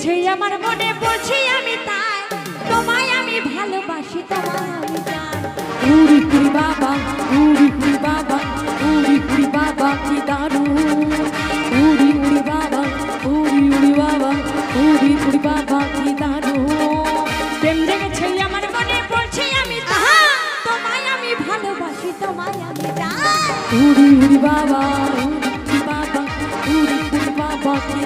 জেগেছে আমার মনে পড়ছি আমি তাই তোমায় আমি ভালোবাসি তোমায় আমি চাই উড়ি কুড়ি বাবা উড়ি কুড়ি বাবা উড়ি কুড়ি বাবা কি দারুণ। উড়ি উড়ি বাবা উড়ি উড়ি বাবা উড়ি কুড়ি বাবা কি দারুণ। প্রেম জেগেছে আমার মনে পড়ছি আমি তাই তোমায় আমি ভালোবাসি তোমায় আমি চাই উড়ি উড়ি বাবা উড়ি বাবা উড়ি কুড়ি বাবা কি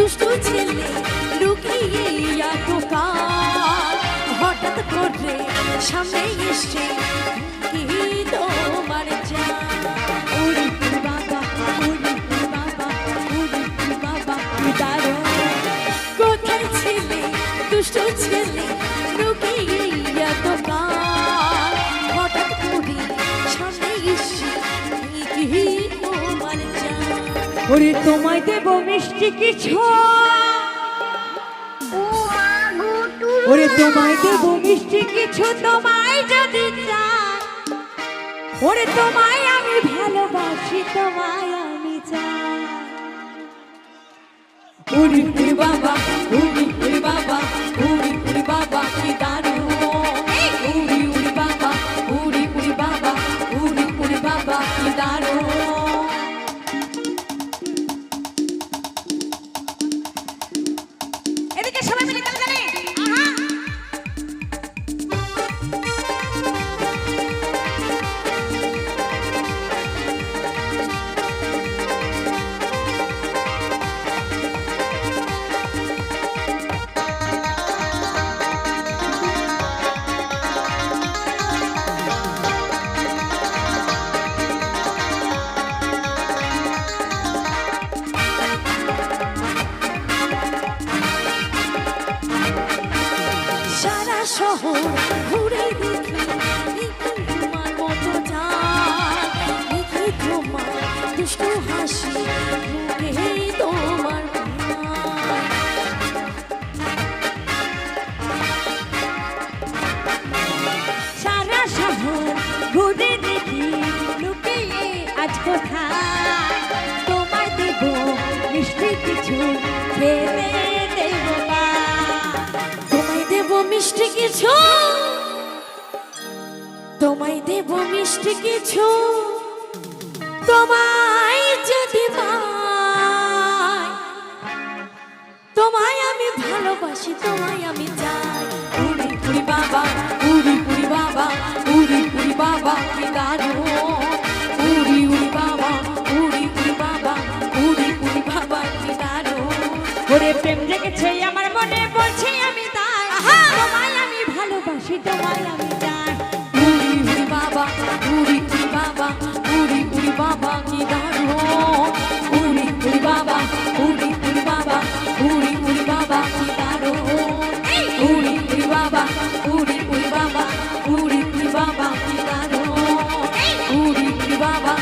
দুষ্টু ছেলে লুকিয়ে দোকান হঠাৎ করে সামনে এসে কি তোমার জান ওরে বাবা ওরে বাবা ওরে বাবা কি দারুণ কোথায় ছিলে দুষ্টু ছেলে? ওরে তোমায় দেব মিষ্টি কিছু। ওরে তোমায় দেব মিষ্টি কিছু তোমায় যদি চাই। ওরে তোমায় আমি ভালোবাসি তোমায় আমি চাই। উড়ি বাবা। সবাই মিলে শহর ঘুরে দেখি তোমার মতো চাঁদ দেখি তোমার দুষ্ট হাসি তোমার তোমায় দেব মিষ্টি কিছু। তোমায় যদি তোমায় আমি ভালোবাসি তোমায় আমি চাই। উড়ি উড়ি বাবা উড়ি উড়ি বাবা উড়ি উড়ি বাবা কি দারুণ। উড়ি উড়ি বাবা উড়ি উড়ি বাবা উড়ি উড়ি বাবা কি দারুণ। ওরে প্রেম জেগেছে আমার মনে বলছি আমি তাই। তোমায় আমি ভালোবাসি তোমায় আমি বাবা উড়ি উড়ি বাবা, কি দারুণ। উড়ি উড়ি বাবা উড়ি উড়ি বাবা উড়ি উড়ি বাবা, কি দারুণ। উড়ি উড়ি বাবা উড়ি উড়ি বাবা উড়ি উড়ি বাবা, কি দারুণ। উড়ি উড়ি বাবা